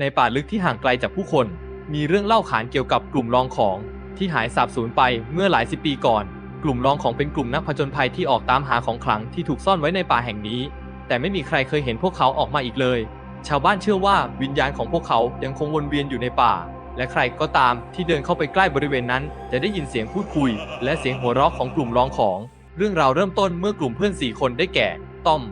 ในป่าลึกที่ห่างไกลจากผู้คน มีเรื่องเล่าขานเกี่ยวกับกลุ่มลองของที่หายสาบสูญไปเมื่อหลายสิบปีก่อน กลุ่มลองของเป็นกลุ่มนักผจญภัยที่ออกตามหาของขลังที่ถูกซ่อนไว้ในป่าแห่งนี้ แต่ไม่มีใครเคยเห็นพวกเขาออกมาอีกเลย ชาวบ้านเชื่อว่าวิญญาณของพวกเขายังคงวนเวียนอยู่ในป่า และใครก็ตามที่เดินเข้าไปใกล้บริเวณนั้น จะได้ยินเสียงพูดคุย และเสียงหัวเราะของกลุ่มลองของ เรื่องราวเริ่มต้นเมื่อกลุ่มเพื่อนสี่คนได้แก่ต้อม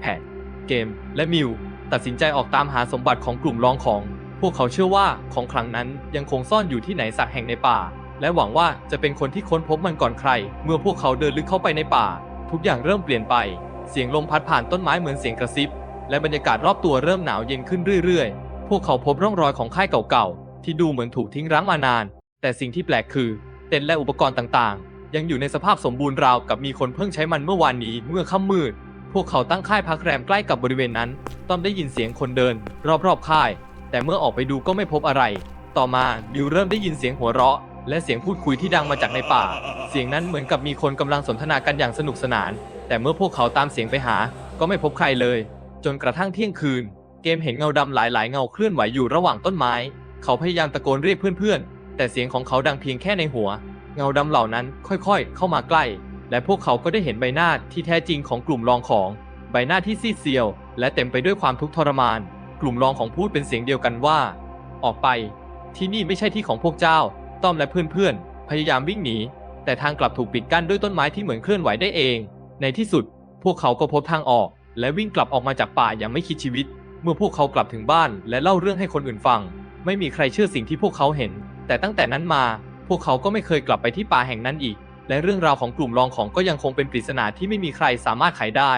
แพทเกม และมิว ตัดสินใจออกตามหาสมบัติของกลุ่มลองของ พวกเขาเชื่อว่าของขลังนั้นยังคงซ่อนอยู่ที่ไหนสักแห่งในป่า และหวังว่าจะเป็นคนที่ค้นพบมันก่อนใคร เมื่อพวกเขาเดินลึกเข้าไปในป่า ทุกอย่างเริ่มเปลี่ยนไป เสียงลมพัดผ่านต้นไม้เหมือนเสียงกระซิบ และบรรยากาศรอบตัวเริ่มหนาวเย็นขึ้นเรื่อยๆ พวกเขาพบร่องรอยของค่ายเก่าๆ ที่ดูเหมือนถูกทิ้งร้างมานาน แต่สิ่งที่แปลกคือ เต็นท์และอุปกรณ์ต่างๆ ยังอยู่ในสภาพสมบูรณ์ราวกับมีคนเพิ่งใช้มันเมื่อวานนี้เมื่อค่ำมืด พวกเขาตั้งค่ายพักแรมใกล้กับบริเวณนั้นต้อมได้ยินเสียงคนเดิน รอบๆค่าย แต่เมื่อออกไปดูก็ไม่พบอะไร ต่อมาบิวเริ่มได้ยินเสียงหัวเราะ และเสียงพูดคุยที่ดังมาจากในป่า เสียงนั้นเหมือนกับมีคนกำลังสนทนากันอย่างสนุกสนาน แต่เมื่อพวกเขาตามเสียงไปหา ก็ไม่พบใครเลย จนกระทั่งเที่ยงคืน เกมเห็นเงาดำหลายๆ เงาเคลื่อนไหวอยู่ระหว่างต้นไม้ เขาพยายามตะโกนเรียกเพื่อนๆ แต่เสียงของเขาดังเพียงแค่ในหัว เงาดำเหล่านั้นค่อยๆ เข้ามาใกล้ และพวกเขาก็ได้เห็นใบหน้าที่แท้จริงของกลุ่มรองของ ใบหน้าที่ซีดเซียว และเต็มไปด้วยความทุกข์ทรมาน กลุ่มรองของพูดเป็นเสียงเดียวกันว่า ออกไป ที่นี่ไม่ใช่ที่ของพวกเจ้า ต้อมและเพื่อนๆ พยายามวิ่งหนี แต่ทางกลับถูกปิดกั้นด้วยต้นไม้ที่เหมือนเคลื่อนไหวได้เอง ในที่สุด พวกเขาก็พบทางออก และวิ่งกลับออกมาจากป่าอย่างไม่คิดชีวิต เมื่อพวกเขากลับถึงบ้าน และเล่าเรื่องให้คนอื่นฟัง ไม่มีใครเชื่อสิ่งที่พวกเขาเห็น แต่ตั้งแต่นั้นมา พวกเขาก็ไม่เคยกลับไปที่ป่าแห่งนั้นอีก และเรื่องราวของกลุ่มรองของก็ยังคงเป็นปริศนาที่ไม่มีใครสามารถไขได้